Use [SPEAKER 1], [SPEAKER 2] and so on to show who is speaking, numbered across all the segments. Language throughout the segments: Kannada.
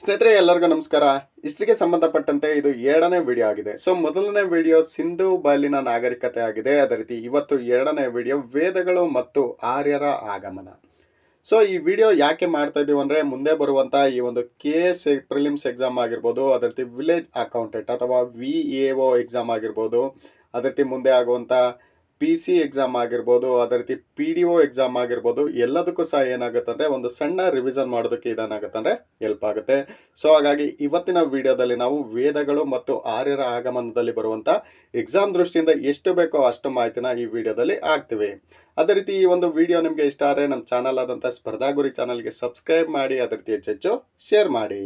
[SPEAKER 1] ಸ್ನೇಹಿತರೆ, ಎಲ್ಲರಿಗೂ ನಮಸ್ಕಾರ. ಇಷ್ಟಿಗೆ ಸಂಬಂಧಪಟ್ಟಂತೆ ಇದು ಎರಡನೇ ವಿಡಿಯೋ ಆಗಿದೆ. ಸೊ ಮೊದಲನೇ ವಿಡಿಯೋ ಸಿಂಧು ಬಾಲಿನ ನಾಗರಿಕತೆ ಆಗಿದೆ. ಅದೇ ರೀತಿ ಇವತ್ತು ಎರಡನೇ ವಿಡಿಯೋ ವೇದಗಳು ಮತ್ತು ಆರ್ಯರ ಆಗಮನ. ಸೊ ಈ ವಿಡಿಯೋ ಯಾಕೆ ಮಾಡ್ತಾ ಇದೀವಿ ಅಂದ್ರೆ, ಮುಂದೆ ಬರುವಂತ ಈ ಒಂದು ಕೆ ಎಸ್ ಪ್ರಿಲಿಮ್ಸ್ ಎಕ್ಸಾಮ್ ಆಗಿರ್ಬೋದು, ಅದೇ ರೀತಿ ವಿಲೇಜ್ ಅಕೌಂಟೆಂಟ್ ಅಥವಾ ವಿ ಎ ಒ ಎಕ್ಸಾಮ್ ಆಗಿರ್ಬೋದು, ಅದೇ ರೀತಿ ಮುಂದೆ ಆಗುವಂತ ಪಿ ಸಿ ಎಕ್ಸಾಮ್ ಆಗಿರ್ಬೋದು, ಅದೇ ರೀತಿ ಪಿ ಡಿ ಒ ಎಕ್ಸಾಮ್ ಆಗಿರ್ಬೋದು, ಎಲ್ಲದಕ್ಕೂ ಸಹ ಏನಾಗುತ್ತೆ ಅಂದರೆ ಒಂದು ಸಣ್ಣ ರಿವಿಷನ್ ಮಾಡೋದಕ್ಕೆ ಇದೇನಾಗುತ್ತೆ ಅಂದರೆ ಹೆಲ್ಪ್ ಆಗುತ್ತೆ. ಸೊ ಹಾಗಾಗಿ ಇವತ್ತಿನ ವಿಡಿಯೋದಲ್ಲಿ ನಾವು ವೇದಗಳು ಮತ್ತು ಆರ್ಯರ ಆಗಮನದಲ್ಲಿ ಬರುವಂಥ ಎಕ್ಸಾಮ್ ದೃಷ್ಟಿಯಿಂದ ಎಷ್ಟು ಬೇಕೋ ಅಷ್ಟು ಮಾಹಿತಿನ ಈ ವಿಡಿಯೋದಲ್ಲಿ ಆಗ್ತೀವಿ ಅದೇ ರೀತಿ ಈ ಒಂದು ವಿಡಿಯೋ ನಿಮಗೆ ಇಷ್ಟ ಆದರೆ ನಮ್ಮ ಚಾನಲ್ ಆದಂಥ ಸ್ಪರ್ಧಾ ಗುರಿ ಚಾನಲ್ಗೆ ಸಬ್ಸ್ಕ್ರೈಬ್ ಮಾಡಿ, ಅದೇ ರೀತಿ ಹೆಚ್ಚೆಚ್ಚು ಶೇರ್ ಮಾಡಿ.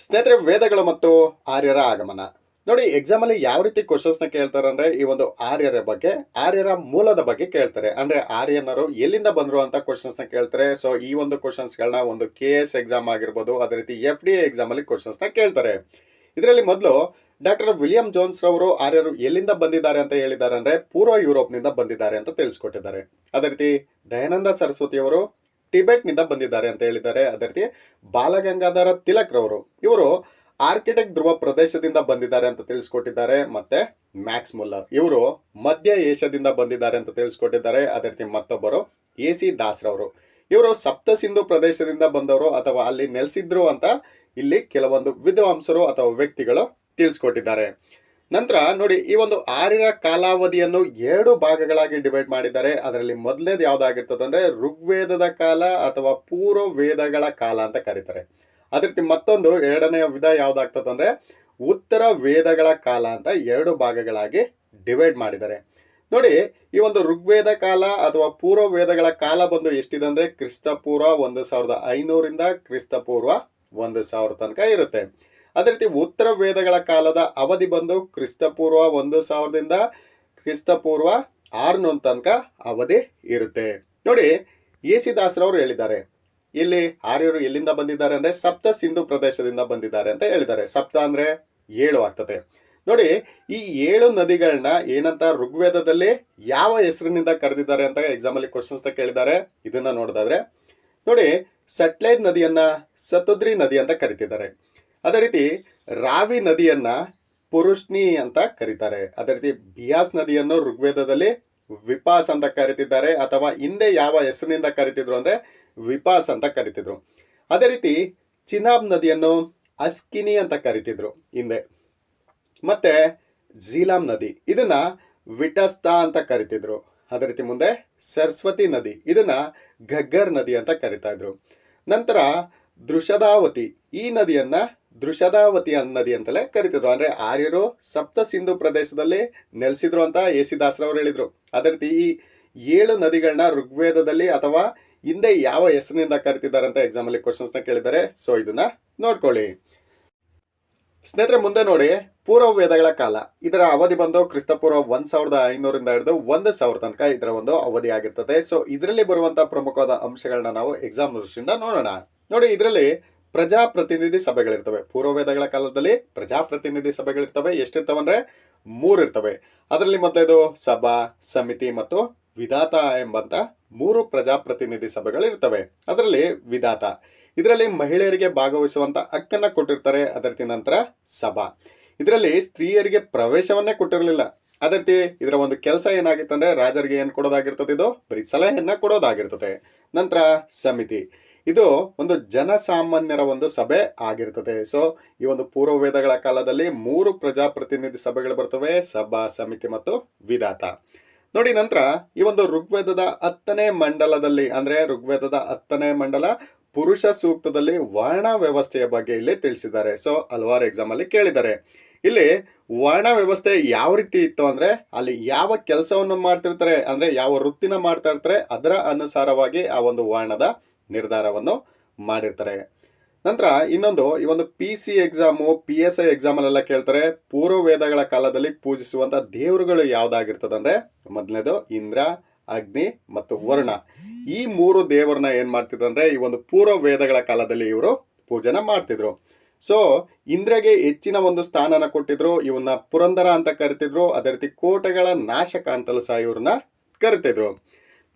[SPEAKER 1] ಸ್ನೇಹಿತರೆ, ವೇದಗಳು ಮತ್ತು ಆರ್ಯರ ಆಗಮನ. ನೋಡಿ ಎಕ್ಸಾಮ್ ಅಲ್ಲಿ ಯಾವ ರೀತಿ ಕ್ವಶನ್ಸ್ನ ಕೇಳ್ತಾರೆ ಅಂದ್ರೆ ಈ ಒಂದು ಆರ್ಯರ ಬಗ್ಗೆ, ಆರ್ಯರ ಮೂಲದ ಬಗ್ಗೆ ಕೇಳ್ತಾರೆ. ಅಂದ್ರೆ ಆರ್ಯನರು ಎಲ್ಲಿಂದ ಬಂದ್ರು ಅಂತ ಕ್ವಶನ್ಸ್ನ ಕೇಳ್ತಾರೆ. ಸೊ ಈ ಒಂದು ಕ್ವಶನ್ಸ್ ಗಳನ್ನ ಒಂದು ಕೆ ಎಸ್ ಎಕ್ಸಾಮ್ ಆಗಿರ್ಬೋದು, ಅದೇ ರೀತಿ ಎಫ್ ಡಿ ಎಕ್ಸಾಮ್ ಅಲ್ಲಿ ಕ್ವಶನ್ಸ್ನ ಕೇಳ್ತಾರೆ. ಇದರಲ್ಲಿ ಮೊದಲು ಡಾಕ್ಟರ್ ವಿಲಿಯಂ ಜೋನ್ಸ್ ರವರು ಆರ್ಯರು ಎಲ್ಲಿಂದ ಬಂದಿದ್ದಾರೆ ಅಂತ ಹೇಳಿದ್ದಾರೆ ಅಂದ್ರೆ ಪೂರ್ವ ಯುರೋಪ್ನಿಂದ ಬಂದಿದ್ದಾರೆ ಅಂತ ತಿಳಿಸ್ಕೊಟ್ಟಿದ್ದಾರೆ. ಅದೇ ರೀತಿ ದಯಾನಂದ ಸರಸ್ವತಿ ಅವರು ಟಿಬೆಟ್ನಿಂದ ಬಂದಿದ್ದಾರೆ ಅಂತ ಹೇಳಿದ್ದಾರೆ. ಅದೇ ರೀತಿ ಬಾಲಗಂಗಾಧರ ತಿಲಕ್ ರವರು, ಇವರು ಆರ್ಕಿಟೆಕ್ಟ್ ಧ್ರುವ ಪ್ರದೇಶದಿಂದ ಬಂದಿದ್ದಾರೆ ಅಂತ ತಿಳಿಸ್ಕೊಟ್ಟಿದ್ದಾರೆ. ಮತ್ತೆ ಮ್ಯಾಕ್ಸ್ ಮುಲ್ಲರ್. ಇವರು ಮಧ್ಯ ಏಷ್ಯಾದಿಂದ ಬಂದಿದ್ದಾರೆ ಅಂತ ತಿಳಿಸ್ಕೊಟ್ಟಿದ್ದಾರೆ. ಅದೇ ರೀತಿ ಮತ್ತೊಬ್ಬರು ಎ ಸಿ ದಾಸ್ರವರು. ಇವರು ಸಪ್ತ ಸಿಂಧು ಪ್ರದೇಶದಿಂದ ಬಂದವರು ಅಥವಾ ಅಲ್ಲಿ ನೆಲೆಸಿದ್ರು ಅಂತ ಇಲ್ಲಿ ಕೆಲವೊಂದು ವಿದ್ವಾಂಸರು ಅಥವಾ ವ್ಯಕ್ತಿಗಳು ತಿಳಿಸ್ಕೊಟ್ಟಿದ್ದಾರೆ. ನಂತರ ನೋಡಿ, ಈ ಒಂದು ಆರ್ಯರ ಕಾಲಾವಧಿಯನ್ನು ಎರಡು ಭಾಗಗಳಾಗಿ ಡಿವೈಡ್ ಮಾಡಿದ್ದಾರೆ. ಅದರಲ್ಲಿ ಮೊದಲನೇದು ಯಾವ್ದಾಗಿರ್ತದೆ ಅಂದ್ರೆ ಋಗ್ವೇದದ ಕಾಲ ಅಥವಾ ಪೂರ್ವ ವೇದಗಳ ಕಾಲ ಅಂತ ಕರೀತಾರೆ. ಅದೇ ರೀತಿ ಮತ್ತೊಂದು ಎರಡನೆಯ ವಿಧ ಯಾವುದಾಗ್ತದಂದ್ರೆ ಉತ್ತರ ವೇದಗಳ ಕಾಲ ಅಂತ ಎರಡು ಭಾಗಗಳಾಗಿ ಡಿವೈಡ್ ಮಾಡಿದ್ದಾರೆ. ನೋಡಿ, ಈ ಒಂದು ಋಗ್ವೇದ ಕಾಲ ಅಥವಾ ಪೂರ್ವ ವೇದಗಳ ಕಾಲ ಬಂದು ಎಷ್ಟಿದೆ ಅಂದ್ರೆ ಕ್ರಿಸ್ತಪೂರ್ವ ಒಂದು ಸಾವಿರದ ಐನೂರಿಂದ ಕ್ರಿಸ್ತಪೂರ್ವ ಒಂದು ಸಾವಿರ ತನಕ ಇರುತ್ತೆ. ಅದೇ ರೀತಿ ಉತ್ತರ ವೇದಗಳ ಕಾಲದ ಅವಧಿ ಬಂದು ಕ್ರಿಸ್ತಪೂರ್ವ ಒಂದು ಸಾವಿರದಿಂದ ಕ್ರಿಸ್ತಪೂರ್ವ ಆರುನೂರು ತನಕ ಅವಧಿ ಇರುತ್ತೆ. ನೋಡಿ, ಎ ಸಿ ಹೇಳಿದ್ದಾರೆ ಇಲ್ಲಿ ಆರ್ಯರು ಎಲ್ಲಿಂದ ಬಂದಿದ್ದಾರೆ ಅಂದ್ರೆ ಸಪ್ತ ಸಿಂಧು ಪ್ರದೇಶದಿಂದ ಬಂದಿದ್ದಾರೆ ಅಂತ ಹೇಳಿದ್ದಾರೆ. ಸಪ್ತ ಅಂದ್ರೆ ಏಳು ಆಗ್ತದೆ. ನೋಡಿ, ಈ ಏಳು ನದಿಗಳನ್ನ ಏನಂತ ಋಗ್ವೇದದಲ್ಲಿ ಯಾವ ಹೆಸರಿನಿಂದ ಕರೆದಿದ್ದಾರೆ ಅಂತ ಎಕ್ಸಾಮ್ ಅಲ್ಲಿ ಕ್ವಶನ್ಸ್ ಕೇಳಿದ್ದಾರೆ. ಇದನ್ನ ನೋಡೋದಾದ್ರೆ, ನೋಡಿ, ಸಟ್ಲೇಜ್ ನದಿಯನ್ನ ಸತುದ್ರಿ ನದಿ ಅಂತ ಕರಿತಿದ್ದಾರೆ. ಅದೇ ರೀತಿ ರಾವಿ ನದಿಯನ್ನ ಪುರುಷ್ನಿ ಅಂತ ಕರೀತಾರೆ. ಅದೇ ರೀತಿ ಬಿಯಾಸ್ ನದಿಯನ್ನು ಋಗ್ವೇದದಲ್ಲಿ ವಿಪಾಸ್ ಅಂತ ಕರೀತಿದ್ದಾರೆ. ಅಥವಾ ಹಿಂದೆ ಯಾವ ಹೆಸರಿನಿಂದ ಕರಿತಿದ್ರು ಅಂದ್ರೆ ವಿಪಾಸ್ ಅಂತ ಕರಿತಿದ್ರು. ಅದೇ ರೀತಿ ಚಿನಾಬ್ ನದಿಯನ್ನು ಅಸ್ಕಿನಿ ಅಂತ ಕರಿತಿದ್ರು ಹಿಂದೆ. ಮತ್ತೆ ಝೀಲಾಂ ನದಿ, ಇದನ್ನ ವಿಟಸ್ತಾ ಅಂತ ಕರಿತಿದ್ರು. ಅದೇ ರೀತಿ ಮುಂದೆ ಸರಸ್ವತಿ ನದಿ, ಇದನ್ನ ಘಗ್ಗರ್ ನದಿ ಅಂತ ಕರಿತಾ ಇದ್ರು. ನಂತರ ದೃಷದಾವತಿ, ಈ ನದಿಯನ್ನ ದೃಷದಾವತಿ ನದಿ ಅಂತಲೇ ಕರಿತಿದ್ರು. ಅಂದ್ರೆ ಆರ್ಯರು ಸಪ್ತ ಸಿಂಧು ಪ್ರದೇಶದಲ್ಲಿ ನೆಲೆಸಿದ್ರು ಅಂತ ಎ ಸಿ ದಾಸರವರು ಹೇಳಿದ್ರು. ಅದೇ ರೀತಿ ಈ ಏಳು ನದಿಗಳನ್ನ ಋಗ್ವೇದದಲ್ಲಿ ಅಥವಾ ಹಿಂದೆ ಯಾವ ಹೆಸರಿನಿಂದ ಕರಿತಿದ್ದಾರೆ ಅಂತ ಎಕ್ಸಾಮ್ ಅಲ್ಲಿ ಕ್ವಶನ್ಸ್ನ ಕೇಳಿದ್ದಾರೆ. ಸೊ ಇದನ್ನ ನೋಡ್ಕೊಳ್ಳಿ. ಸ್ನೇಹಿತರೆ, ಮುಂದೆ ನೋಡಿ. ಪೂರ್ವ ವೇದಗಳ ಕಾಲ. ಇದರ ಅವಧಿ ಬಂದು ಕ್ರಿಸ್ತಪೂರ್ವ ಒಂದ್ ಸಾವಿರದ ಐನೂರಿಂದ ಹಿಡಿದು ಒಂದು ಸಾವಿರ ತನಕ ಇದರ ಒಂದು ಅವಧಿ ಆಗಿರ್ತದೆ. ಸೊ ಇದರಲ್ಲಿ ಬರುವಂತಹ ಪ್ರಮುಖವಾದ ಅಂಶಗಳನ್ನ ನಾವು ಎಕ್ಸಾಮ್ ದೃಷ್ಟಿಯಿಂದ ನೋಡೋಣ. ನೋಡಿ, ಇದರಲ್ಲಿ ಪ್ರಜಾಪ್ರತಿನಿಧಿ ಸಭೆಗಳಿರ್ತವೆ. ಪೂರ್ವವೇದಗಳ ಕಾಲದಲ್ಲಿ ಪ್ರಜಾಪ್ರತಿನಿಧಿ ಸಭೆಗಳಿರ್ತವೆ. ಎಷ್ಟಿರ್ತವೆ ಅಂದ್ರೆ ಮೂರು ಇರ್ತವೆ ಅದರಲ್ಲಿ ಮೊದಲೇದು ಸಭಾ, ಸಮಿತಿ ಮತ್ತು ವಿಧಾತ ಎಂಬಂತ ಮೂರು ಪ್ರಜಾಪ್ರತಿನಿಧಿ ಸಭೆಗಳು ಇರ್ತವೆ ಅದರಲ್ಲಿ ವಿಧಾತ. ಇದರಲ್ಲಿ ಮಹಿಳೆಯರಿಗೆ ಭಾಗವಹಿಸುವಂತ ಹಕ್ಕನ್ನ ಕೊಟ್ಟಿರ್ತಾರೆ. ಅದರತಿ ರೀತಿ ನಂತರ ಸಭಾ. ಇದರಲ್ಲಿ ಸ್ತ್ರೀಯರಿಗೆ ಪ್ರವೇಶವನ್ನೇ ಕೊಟ್ಟಿರಲಿಲ್ಲ. ಅದೇ ರೀತಿ ಇದರ ಒಂದು ಕೆಲಸ ಏನಾಗಿತ್ತು ಅಂದ್ರೆ ರಾಜರಿಗೆ ಏನ್ ಕೊಡೋದಾಗಿರ್ತದೆ ಇದು? ಬರೀ ಸಲಹೆಯನ್ನ ಕೊಡೋದಾಗಿರ್ತದೆ. ನಂತರ ಸಮಿತಿ. ಇದು ಒಂದು ಜನಸಾಮಾನ್ಯರ ಒಂದು ಸಭೆ ಆಗಿರ್ತದೆ. ಸೊ ಈ ಒಂದು ಪೂರ್ವ ವೇದಗಳ ಕಾಲದಲ್ಲಿ ಮೂರು ಪ್ರಜಾಪ್ರತಿನಿಧಿ ಸಭೆಗಳು ಬರ್ತವೆ, ಸಭಾ ಸಮಿತಿ ಮತ್ತು ವಿಧಾತ. ನೋಡಿ, ನಂತರ ಈ ಒಂದು ಋಗ್ವೇದದ ಹತ್ತನೇ ಮಂಡಲದಲ್ಲಿ, ಅಂದ್ರೆ ಋಗ್ವೇದದ ಹತ್ತನೇ ಮಂಡಲ ಪುರುಷ ಸೂಕ್ತದಲ್ಲಿ ವರ್ಣ ವ್ಯವಸ್ಥೆಯ ಬಗ್ಗೆ ಇಲ್ಲಿ ತಿಳಿಸಿದ್ದಾರೆ. ಸೊ ಹಲವಾರು ಎಕ್ಸಾಮ್ ಅಲ್ಲಿ ಕೇಳಿದ್ದಾರೆ. ಇಲ್ಲಿ ವರ್ಣ ವ್ಯವಸ್ಥೆ ಯಾವ ರೀತಿ ಇತ್ತು ಅಂದ್ರೆ, ಅಲ್ಲಿ ಯಾವ ಕೆಲಸವನ್ನು ಮಾಡ್ತಿರ್ತಾರೆ, ಅಂದ್ರೆ ಯಾವ ವೃತ್ತಿನ ಮಾಡ್ತಾ ಇರ್ತಾರೆ, ಅದರ ಅನುಸಾರವಾಗಿ ಆ ಒಂದು ವರ್ಣದ ನಿರ್ಧಾರವನ್ನು ಮಾಡಿರ್ತಾರೆ. ನಂತರ ಇನ್ನೊಂದು, ಈ ಒಂದು P C exam P S I ಎಕ್ಸಾಮಲ್ಲೆಲ್ಲ ಕೇಳ್ತಾರೆ ಪೂರ್ವ ವೇದಗಳ ಕಾಲದಲ್ಲಿ ಪೂಜಿಸುವಂಥ ದೇವರುಗಳು ಯಾವುದಾಗಿರ್ತದಂದ್ರೆ ಮೊದಲನೇದು ಇಂದ್ರ, ಅಗ್ನಿ ಮತ್ತು ವರ್ಣ. ಈ ಮೂರು ದೇವರನ್ನ ಏನು ಮಾಡ್ತಿದ್ರು ಅಂದ್ರೆ, ಈ ಒಂದು ಪೂರ್ವ ವೇದಗಳ ಕಾಲದಲ್ಲಿ ಇವರು ಪೂಜನ ಮಾಡ್ತಿದ್ರು. ಸೊ ಇಂದ್ರಗೆ ಹೆಚ್ಚಿನ ಒಂದು ಸ್ಥಾನನ ಕೊಟ್ಟಿದ್ರು, ಇವನ್ನ ಪುರಂದರ ಅಂತ ಕರಿತಿದ್ರು, ಅದೇ ರೀತಿ ಕೋಟೆಗಳ ನಾಶಕ ಅಂತಲೂ ಸಹ ಇವ್ರನ್ನ ಕರಿತಿದ್ರು.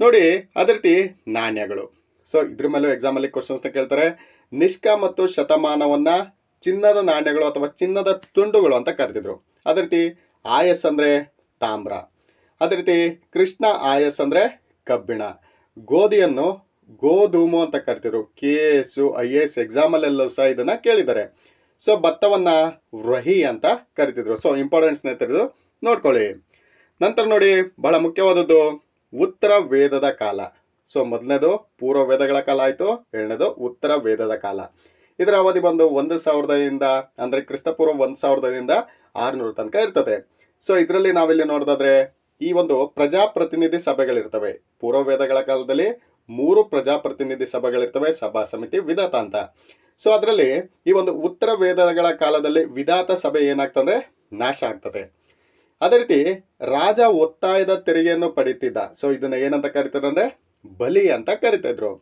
[SPEAKER 1] ನೋಡಿ, ಅದೇ ರೀತಿ ನಾಣ್ಯಗಳು. ಸೊ ಇದ್ರ ಮೇಲೂ ಎಕ್ಸಾಮಲ್ಲಿ ಅಲ್ಲಿ ಕ್ವಶನ್ಸ್ ಕೇಳ್ತಾರೆ. ನಿಷ್ಕ ಮತ್ತು ಶತಮಾನವನ್ನ ಚಿನ್ನದ ನಾಣ್ಯಗಳು ಅಥವಾ ಚಿನ್ನದ ತುಂಡುಗಳು ಅಂತ ಕರೆದಿದ್ರು ಅದೇ ರೀತಿ ಆಯಸ್ ಅಂದ್ರೆ ತಾಮ್ರ. ಅದೇ ರೀತಿ ಕೃಷ್ಣ ಆಯಸ್ ಅಂದ್ರೆ ಕಬ್ಬಿಣ. ಗೋಧಿಯನ್ನು ಗೋಧೂಮು ಅಂತ ಕರಿತಿದ್ರು. K S I A S ಎಕ್ಸಾಮಲ್ಲೆಲ್ಲೂ ಸಹ ಇದನ್ನ ಕೇಳಿದ್ದಾರೆ. ಸೊ ಭತ್ತವನ್ನ ವ್ರಹಿ ಅಂತ ಕರಿತಿದ್ರು. ಸೊ ಇಂಪಾರ್ಟೆಂಟ್ ಸ್ನೇಹಿತರದು, ನೋಡ್ಕೊಳ್ಳಿ. ನಂತರ ನೋಡಿ ಬಹಳ ಮುಖ್ಯವಾದದ್ದು ಉತ್ತರ ವೇದದ ಕಾಲ. ಸೊ ಮೊದಲನೇದು ಪೂರ್ವ ವೇದಗಳ ಕಾಲ ಆಯಿತು ಎರಡನೇದು ಉತ್ತರ ವೇದದ ಕಾಲ. ಇದರ ಅವಧಿ ಬಂದು ಒಂದು ಸಾವಿರದಿಂದ ಅಂದರೆ ಕ್ರಿಸ್ತಪೂರ್ವ ಒಂದು ಸಾವಿರದಿಂದ ಆರುನೂರು ತನಕ ಇರ್ತದೆ. ಸೊ ಇದರಲ್ಲಿ ನಾವಿಲ್ಲಿ ನೋಡೋದಾದ್ರೆ, ಈ ಒಂದು ಪ್ರಜಾಪ್ರತಿನಿಧಿ ಸಭೆಗಳಿರ್ತವೆ. ಪೂರ್ವ ವೇದಗಳ ಕಾಲದಲ್ಲಿ ಮೂರು ಪ್ರಜಾಪ್ರತಿನಿಧಿ ಸಭೆಗಳಿರ್ತವೆ ಸಭಾ ಸಮಿತಿ ವಿಧಾತ ಅಂತ. ಸೊ ಅದರಲ್ಲಿ ಈ ಒಂದು ಉತ್ತರ ವೇದಗಳ ಕಾಲದಲ್ಲಿ ವಿಧಾತ ಸಭೆ ಏನಾಗ್ತಂದ್ರೆ, ನಾಶ ಆಗ್ತದೆ. ಅದೇ ರೀತಿ ರಾಜ ಒತ್ತಾಯದ ತೆರಿಗೆಯನ್ನು ಪಡೀತಿದ್ದ. ಸೊ ಇದನ್ನ ಏನಂತ ಕರಿತಾರೆ ಅಂದ್ರೆ ಬಲಿ ಅಂತ ಕರಿತಾ ಇದ್ರು.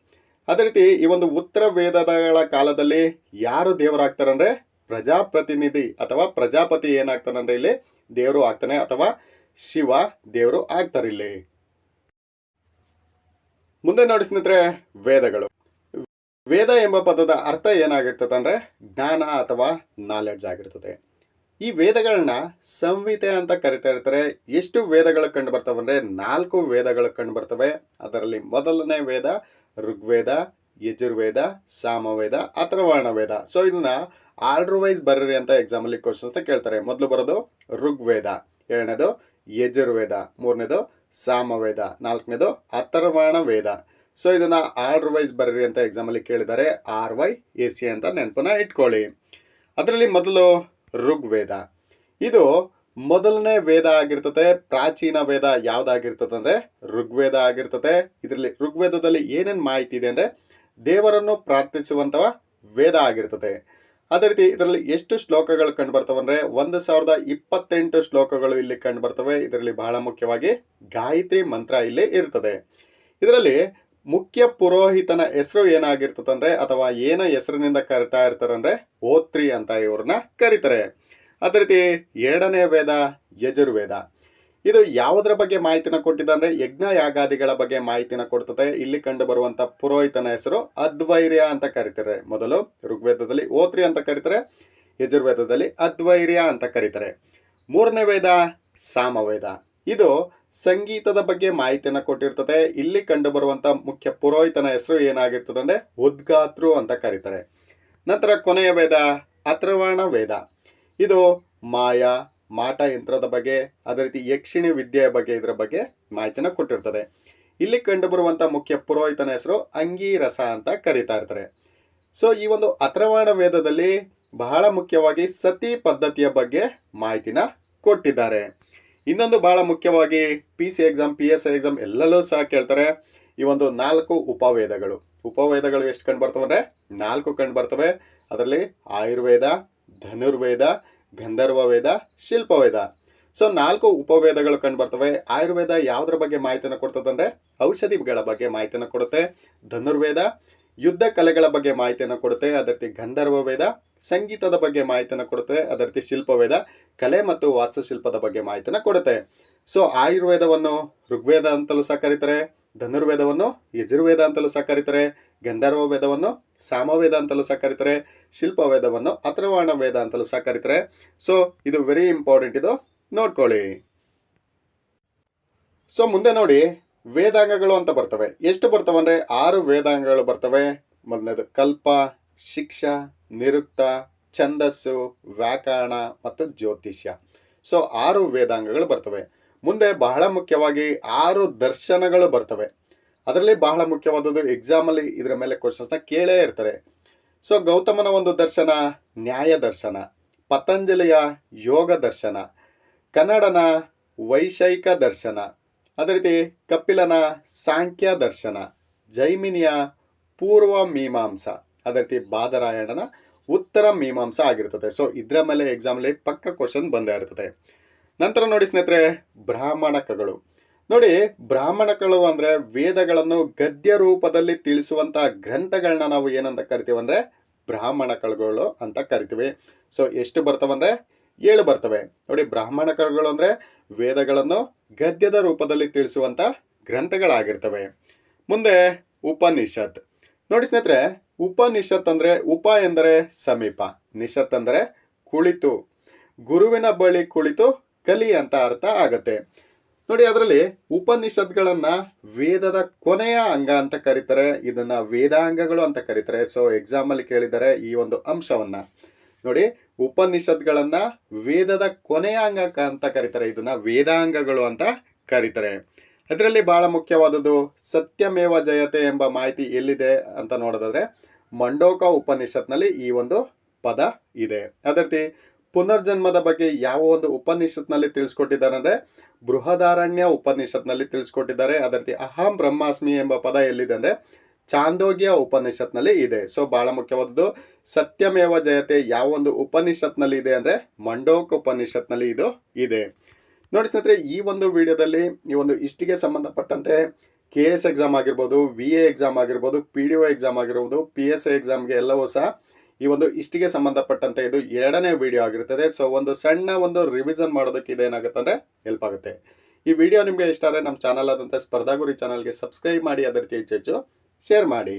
[SPEAKER 1] ಅದೇ ರೀತಿ ಈ ಒಂದು ಉತ್ತರ ವೇದಗಳ ಕಾಲದಲ್ಲಿ ಯಾರು ದೇವರಾಗ್ತಾರಂದ್ರೆ ಪ್ರಜಾಪ್ರತಿನಿಧಿ ಅಥವಾ ಪ್ರಜಾಪತಿ ಏನಾಗ್ತಾನಂದ್ರೆ ಇಲ್ಲಿ? ದೇವರು ಆಗ್ತಾನೆ ಅಥವಾ ಶಿವ ದೇವರು ಆಗ್ತಾರೆ ಇಲ್ಲಿ. ಮುಂದೆ ನೋಡಿ ಸ್ನೇಹಿತರೆ ವೇದಗಳು. ವೇದ ಎಂಬ ಪದದ ಅರ್ಥ ಏನಾಗಿರ್ತದೆ ಅಂದ್ರೆ ಜ್ಞಾನ ಅಥವಾ ನಾಲೆಡ್ಜ್ ಆಗಿರ್ತದೆ. ಈ ವೇದಗಳನ್ನ ಸಂಹಿತೆ ಅಂತ ಕರಿತಾ ಇರ್ತಾರೆ. ಎಷ್ಟು ವೇದಗಳು ಕಂಡು ಬರ್ತವೆ ಅಂದ್ರೆ ನಾಲ್ಕು ವೇದಗಳು ಕಂಡು ಬರ್ತವೆ. ಅದರಲ್ಲಿ ಮೊದಲನೇ ವೇದ, ಋಗ್ವೇದ, ಯಜುರ್ವೇದ, ಸಾಮವೇದ ಅಥರ್ವಣ ವೇದ ಸೊ ಇದನ್ನ ಆರ್ಡರ್ ವೈಸ್ ಬರ್ರಿ ಅಂತ ಎಕ್ಸಾಮ್ ಅಲ್ಲಿ ಕ್ವಶನ್ಸ್ ಕೇಳ್ತಾರೆ. ಮೊದಲು ಬರೋದು ಋಗ್ವೇದ, ಎರಡನೇದು ಯಜುರ್ವೇದ, ಮೂರನೇದು ಸಾಮವೇದ, ನಾಲ್ಕನೇದು ಅಥರ್ವರ್ಣ ವೇದ ಸೊ ಇದನ್ನ ಆರ್ಡರ್ ವೈಸ್ ಬರ್ರಿ ಅಂತ ಎಕ್ಸಾಮ್ ಅಲ್ಲಿ ಕೇಳಿದ್ದಾರೆ. ಆರ್ ವೈ ಎ ಸಿ ಅಂತ ನೆನಪನ್ನ ಇಟ್ಕೊಳ್ಳಿ. ಅದರಲ್ಲಿ ಮೊದಲು ಋಗ್ವೇದ. ಇದು ಮೊದಲನೇ ವೇದ ಆಗಿರ್ತದೆ ಪ್ರಾಚೀನ ವೇದ ಯಾವ್ದಾಗಿರ್ತದೆ ಅಂದ್ರೆ ಋಗ್ವೇದ ಆಗಿರ್ತದೆ ಇದರಲ್ಲಿ ಋಗ್ವೇದದಲ್ಲಿ ಏನೇನ್ ಮಾಹಿತಿ ಇದೆ ಅಂದ್ರೆ ದೇವರನ್ನು ಪ್ರಾರ್ಥಿಸುವಂಥ ವೇದ ಆಗಿರ್ತದೆ ಅದೇ ರೀತಿ ಇದರಲ್ಲಿ ಎಷ್ಟು ಶ್ಲೋಕಗಳು ಕಂಡು ಬರ್ತವೆ ಅಂದ್ರೆ ಒಂದು ಸಾವಿರದ ಇಪ್ಪತ್ತೆಂಟು ಶ್ಲೋಕಗಳು ಇಲ್ಲಿ ಕಂಡು ಬರ್ತವೆ ಇದರಲ್ಲಿ ಬಹಳ ಮುಖ್ಯವಾಗಿ ಗಾಯತ್ರಿ ಮಂತ್ರ ಇಲ್ಲಿ ಇರ್ತದೆ. ಇದರಲ್ಲಿ ಮುಖ್ಯ ಪುರೋಹಿತನ ಹೆಸರು ಏನಾಗಿರ್ತದಂದ್ರೆ ಅಥವಾ ಏನ ಹೆಸರಿನಿಂದ ಕರಿತಾ ಇರ್ತಾರಂದ್ರೆ ಓತ್ರಿ ಅಂತ ಇವ್ರನ್ನ ಕರೀತಾರೆ. ಅದೇ ರೀತಿ ಎರಡನೇ ವೇದ ಯಜುರ್ವೇದ. ಇದು ಯಾವುದರ ಬಗ್ಗೆ ಮಾಹಿತಿನ ಕೊಟ್ಟಿದೆ ಅಂದ್ರೆ ಯಜ್ಞ ಯಾಗಾದಿಗಳ ಬಗ್ಗೆ ಮಾಹಿತಿನ ಕೊಡ್ತದೆ. ಇಲ್ಲಿ ಕಂಡು ಬರುವಂತ ಪುರೋಹಿತನ ಹೆಸರು ಅದ್ವೈರ್ಯ ಅಂತ ಕರೀತಾರೆ. ಮೊದಲು ಋಗ್ವೇದದಲ್ಲಿ ಓತ್ರಿ ಅಂತ ಕರೀತಾರೆ, ಯಜುರ್ವೇದದಲ್ಲಿ ಅದ್ವೈರ್ಯ ಅಂತ ಕರೀತಾರೆ. ಮೂರನೇ ವೇದ ಸಾಮವೇದ. ಇದು ಸಂಗೀತದ ಬಗ್ಗೆ ಮಾಹಿತಿಯನ್ನ ಕೊಟ್ಟಿರ್ತದೆ. ಇಲ್ಲಿ ಕಂಡು ಬರುವಂತ ಮುಖ್ಯ ಪುರೋಹಿತನ ಹೆಸರು ಏನಾಗಿರ್ತದೆ ಅಂದ್ರೆ ಉದ್ಗಾತ್ರು ಅಂತ ಕರೀತಾರೆ. ನಂತರ ಕೊನೆಯ ವೇದ ಅಥರ್ವಣ ವೇದ. ಇದು ಮಾಯಾ, ಮಾಟ ಯಂತ್ರದ ಬಗ್ಗೆ, ಅದೇ ರೀತಿ ಯಕ್ಷಿಣಿ ವಿದ್ಯೆಯ ಬಗ್ಗೆ, ಇದರ ಬಗ್ಗೆ ಮಾಹಿತಿನ ಕೊಟ್ಟಿರ್ತದೆ. ಇಲ್ಲಿ ಕಂಡು ಬರುವಂತ ಮುಖ್ಯ ಪುರೋಹಿತನ ಹೆಸರು ಅಂಗೀರಸ ಅಂತ ಕರೀತಾ ಇರ್ತಾರೆ. ಸೊ ಈ ಒಂದು ಅಥರ್ವಣ ವೇದದಲ್ಲಿ ಬಹಳ ಮುಖ್ಯವಾಗಿ ಸತಿ ಪದ್ಧತಿಯ ಬಗ್ಗೆ ಮಾಹಿತಿನ ಕೊಟ್ಟಿದ್ದಾರೆ. ಇನ್ನೊಂದು ಬಹಳ ಮುಖ್ಯವಾಗಿ P C exam P S exam ಎಲ್ಲಲ್ಲೂ ಸಹ ಕೇಳ್ತಾರೆ. ಈ ಒಂದು ನಾಲ್ಕು ಉಪವೇದಗಳು. ಉಪವೇದಗಳು ಎಷ್ಟು ಕಂಡು ಬರ್ತವೆ ಅಂದ್ರೆ ನಾಲ್ಕು ಕಂಡು ಬರ್ತವೆ. ಅದರಲ್ಲಿ ಆಯುರ್ವೇದ, ಧನುರ್ವೇದ, ಗಂಧರ್ವ ವೇದ, ಶಿಲ್ಪವೇದ. ಸೊ ನಾಲ್ಕು ಉಪವೇದಗಳು ಕಂಡು ಬರ್ತವೆ. ಆಯುರ್ವೇದ ಯಾವುದ್ರ ಬಗ್ಗೆ ಮಾಹಿತಿಯನ್ನು ಕೊಡ್ತದೆ ಅಂದ್ರೆ ಔಷಧಿಗಳ ಬಗ್ಗೆ ಮಾಹಿತಿಯನ್ನು ಕೊಡುತ್ತೆ. ಧನುರ್ವೇದ ಯುದ್ಧ ಕಲೆಗಳ ಬಗ್ಗೆ ಮಾಹಿತಿಯನ್ನು ಕೊಡುತ್ತೆ. ಅದೇ ರೀತಿ ಗಂಧರ್ವ ವೇದ ಸಂಗೀತದ ಬಗ್ಗೆ ಮಾಹಿತಿಯನ್ನು ಕೊಡುತ್ತೆ. ಅದೇ ರೀತಿ ಶಿಲ್ಪವೇದ, ಕಲೆ ಮತ್ತು ವಾಸ್ತುಶಿಲ್ಪದ ಬಗ್ಗೆ ಮಾಹಿತಿಯನ್ನು ಕೊಡುತ್ತೆ. ಸೊ ಆಯುರ್ವೇದವನ್ನು ಋಗ್ವೇದ ಅಂತಲೂ ಸಹ ಕರೀತಾರೆ ಧನುರ್ವೇದವನ್ನು ಯಜುರ್ವೇದ ಅಂತಲೂ ಸಹ ಕರೀತಾರೆ ಗಂಧರ್ವ ವೇದವನ್ನು ಸಾಮವೇದ ಅಂತಲೂ ಸಹ ಕರೀತಾರೆ ಶಿಲ್ಪವೇದವನ್ನು ಅಥರ್ವಾಣ ವೇದ ಅಂತಲೂ ಸಹ ಕರೀತಾರೆ ಸೊ ಇದು ವೆರಿ ಇಂಪಾರ್ಟೆಂಟ್ ಇದು ನೋಡ್ಕೊಳ್ಳಿ. ಸೊ ಮುಂದೆ ನೋಡಿ ವೇದಾಂಗಗಳು ಅಂತ ಬರ್ತವೆ. ಎಷ್ಟು ಬರ್ತವೆ ಅಂದ್ರೆ ಆರು ವೇದಾಂಗಗಳು ಬರ್ತವೆ. ಮೊದಲನೇದು ಕಲ್ಪ, ಶಿಕ್ಷ ನಿರುಕ್ತ, ಛಂದಸ್ಸು, ವ್ಯಾಕರಣ ಮತ್ತು ಜ್ಯೋತಿಷ್ಯ. ಸೊ ಆರು ವೇದಾಂಗಗಳು ಬರ್ತವೆ. ಮುಂದೆ ಬಹಳ ಮುಖ್ಯವಾಗಿ ಆರು ದರ್ಶನಗಳು ಬರ್ತವೆ. ಅದರಲ್ಲಿ ಬಹಳ ಮುಖ್ಯವಾದದ್ದು ಎಕ್ಸಾಮಲ್ಲಿ ಇದರ ಮೇಲೆ ಕ್ವಶನ್ಸ್ನ ಕೇಳೇ ಇರ್ತಾರೆ. ಸೊ ಗೌತಮನ ಒಂದು ದರ್ಶನ, ನ್ಯಾಯ ದರ್ಶನ, ಪತಂಜಲಿಯ ಯೋಗ ದರ್ಶನ, ಕನ್ನಡನ ವೈಷಯಿಕ ದರ್ಶನ, ಅದೇ ರೀತಿ ಕಪಿಲನ ಸಾಂಖ್ಯ ದರ್ಶನ, ಜೈಮಿನಿಯ ಪೂರ್ವ ಮೀಮಾಂಸ. ಅದೇ ರೀತಿ ಬಾದರಾಯಣನ ಉತ್ತರ ಮೀಮಾಂಸ ಆಗಿರ್ತದೆ. ಸೊ ಇದರ ಮೇಲೆ ಎಕ್ಸಾಮಲ್ಲಿ ಪಕ್ಕ ಕ್ವಶನ್ ಬಂದೇ ಇರ್ತದೆ. ನಂತರ ನೋಡಿ ಸ್ನೇಹಿತರೆ ಬ್ರಾಹ್ಮಣಕಗಳು ನೋಡಿ ಬ್ರಾಹ್ಮಣಕಗಳು ಅಂದ್ರೆ ವೇದಗಳನ್ನು ಗದ್ಯ ರೂಪದಲ್ಲಿ ತಿಳಿಸುವಂಥ ಗ್ರಂಥಗಳನ್ನ ನಾವು ಏನಂತ ಕರಿತೀವಿ ಅಂದ್ರೆ ಬ್ರಾಹ್ಮಣಕಗಳು ಅಂತ ಕರಿತೀವಿ. ಸೊ ಎಷ್ಟು ಬರ್ತವಂದ್ರೆ ಏಳು ಬರ್ತವೆ. ನೋಡಿ ಬ್ರಾಹ್ಮಣಕಗಳು ಅಂದ್ರೆ ವೇದಗಳನ್ನು ಗದ್ಯದ ರೂಪದಲ್ಲಿ ತಿಳಿಸುವಂತ ಗ್ರಂಥಗಳಾಗಿರ್ತವೆ. ಮುಂದೆ ಉಪನಿಷತ್. ನೋಡಿ ಸ್ನೇಹಿತರೆ ಉಪನಿಷತ್ ಅಂದರೆ ಉಪ ಎಂದರೆ ಸಮೀಪ, ನಿಷತ್ ಅಂದರೆ ಕುಳಿತು. ಗುರುವಿನ ಬಳಿ ಕುಳಿತು ಕಲಿ ಅಂತ ಅರ್ಥ ಆಗತ್ತೆ. ನೋಡಿ, ಅದರಲ್ಲಿ ಉಪನಿಷತ್ಗಳನ್ನ ವೇದದ ಕೊನೆಯ ಅಂಗ ಅಂತ ಕರೀತಾರೆ, ಇದನ್ನ ವೇದಾಂಗಗಳು ಅಂತ ಕರೀತಾರೆ. ಸೊ ಎಕ್ಸಾಮ್ ಅಲ್ಲಿ ಕೇಳಿದ್ದಾರೆ ಈ ಒಂದು ಅಂಶವನ್ನ. ನೋಡಿ, ಉಪನಿಷತ್ಗಳನ್ನ ವೇದದ ಕೊನೆಯ ಅಂಗ ಅಂತ ಕರೀತಾರೆ, ಇದನ್ನ ವೇದಾಂಗಗಳು ಅಂತ ಕರೀತಾರೆ. ಅದರಲ್ಲಿ ಬಹಳ ಮುಖ್ಯವಾದದ್ದು ಸತ್ಯಮೇವ ಜಯತೆ ಎಂಬ ಮಾಹಿತಿ ಎಲ್ಲಿದೆ ಅಂತ ನೋಡೋದಾದ್ರೆ ಮಂಡೋಕ ಉಪನಿಷತ್ನಲ್ಲಿ ಈ ಒಂದು ಪದ ಇದೆ. ಅದೇ ರೀತಿ ಪುನರ್ಜನ್ಮದ ಬಗ್ಗೆ ಯಾವ ಒಂದು ಉಪನಿಷತ್ನಲ್ಲಿ ತಿಳಿಸ್ಕೊಟ್ಟಿದ್ದಾರೆ ಅಂದ್ರೆ ಬೃಹದಾರಣ್ಯ ಉಪನಿಷತ್ನಲ್ಲಿ ತಿಳಿಸ್ಕೊಟ್ಟಿದ್ದಾರೆ. ಅದೇ ರೀತಿ ಅಹಂ ಬ್ರಹ್ಮಾಸ್ಮಿ ಎಂಬ ಪದ ಎಲ್ಲಿದೆ ಅಂದ್ರೆ ಚಾಂದೋಗ್ಯ ಉಪನಿಷತ್ನಲ್ಲಿ ಇದೆ. ಸೊ ಬಹಳ ಮುಖ್ಯವಾದದ್ದು ಸತ್ಯಮೇವ ಜಯತೆ ಯಾವ ಒಂದು ಉಪನಿಷತ್ನಲ್ಲಿ ಇದೆ ಅಂದ್ರೆ ಮಂಡೋಕ ಉಪನಿಷತ್ನಲ್ಲಿ ಇದು ಇದೆ. ನೋಡಿ ಸ್ನೇಹಿತರೆ, ಈ ಒಂದು ವಿಡಿಯೋದಲ್ಲಿ ಈ ಒಂದು ಇಷ್ಟಿಗೆ ಸಂಬಂಧಪಟ್ಟಂತೆ ಕೆ ಎಸ್ ಎಕ್ಸಾಮ್ ಆಗಿರ್ಬೋದು ವಿ ಎ ಎಕ್ಸಾಮ್ ಆಗಿರ್ಬೋದು ಪಿ ಡಿ ಒ ಎಕ್ಸಾಮ್ ಆಗಿರ್ಬೋದು ಪಿ ಎಸ್ ಎ ಎಕ್ಸಾಮ್ಗೆ ಎಲ್ಲವೂ ಸಹ ಈ ಒಂದು ಇಷ್ಟಿಗೆ ಸಂಬಂಧಪಟ್ಟಂತೆ ಇದು ಎರಡನೇ ವಿಡಿಯೋ ಆಗಿರ್ತದೆ. ಸೊ ಒಂದು ಸಣ್ಣ ಒಂದು ರಿವಿಷನ್ ಮಾಡೋದಕ್ಕೆ ಇದೇನಾಗುತ್ತೆ ಅಂದರೆ ಹೆಲ್ಪ್ ಆಗುತ್ತೆ. ಈ ವಿಡಿಯೋ ನಿಮಗೆ ಇಷ್ಟ ಆದರೆ ನಮ್ಮ ಚಾನಲ್ ಆದಂಥ ಸ್ಪರ್ಧಾಗುರಿ ಚಾನಲ್ಗೆ ಸಬ್ಸ್ಕ್ರೈಬ್ ಮಾಡಿ, ಅದೇ ರೀತಿ ಹೆಚ್ಚು ಹೆಚ್ಚು ಶೇರ್ ಮಾಡಿ.